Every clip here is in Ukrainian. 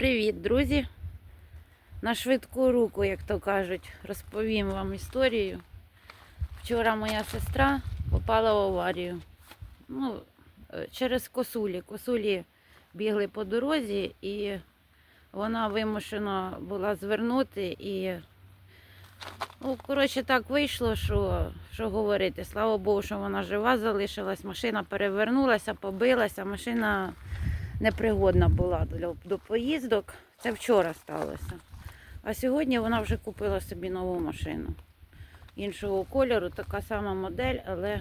Привіт, друзі! На швидку руку, як то кажуть, розповім вам історію. Вчора моя сестра попала в аварію. Ну, е, через косулі. Косулі бігли по дорозі, і вона вимушена була звернути. І, ну, коротше, так вийшло, що, що говорити. Слава Богу, що вона жива залишилась. Машина перевернулася, побилася, машина непригодна була для, до поїздок. Це вчора сталося. А сьогодні вона вже купила собі нову машину. Іншого кольору, така сама модель, але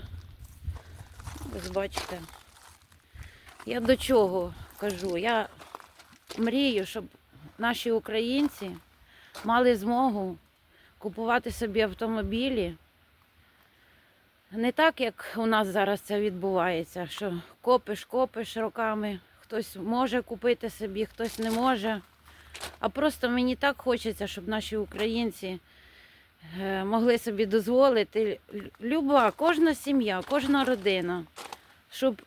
ось бачите. Я до чого кажу? Я мрію, щоб наші українці мали змогу купувати собі автомобілі. Не так, як у нас зараз це відбувається, що копиш, копиш роками, хтось може купити собі, хтось не може. А просто мені так хочеться, щоб наші українці е, могли собі дозволити, люба, кожна сім'я, кожна родина, щоб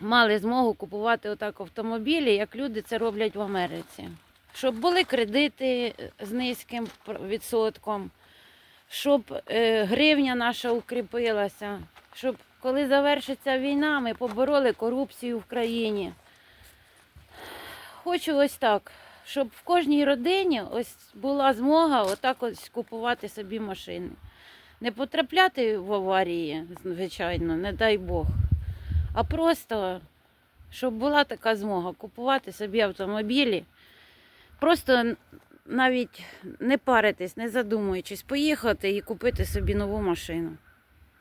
мали змогу купувати отак автомобілі, як люди це роблять в Америці. Щоб були кредити е, з низьким відсотком, щоб е, гривня наша укріпилася, щоб коли завершиться війна, ми побороли корупцію в країні. Хочу ось так, щоб в кожній родині ось була змога отак ось купувати собі машини. Не потрапляти в аварії, звичайно, не дай Бог. А просто, щоб була така змога купувати собі автомобілі. Просто навіть не паритись, не задумуючись, поїхати і купити собі нову машину.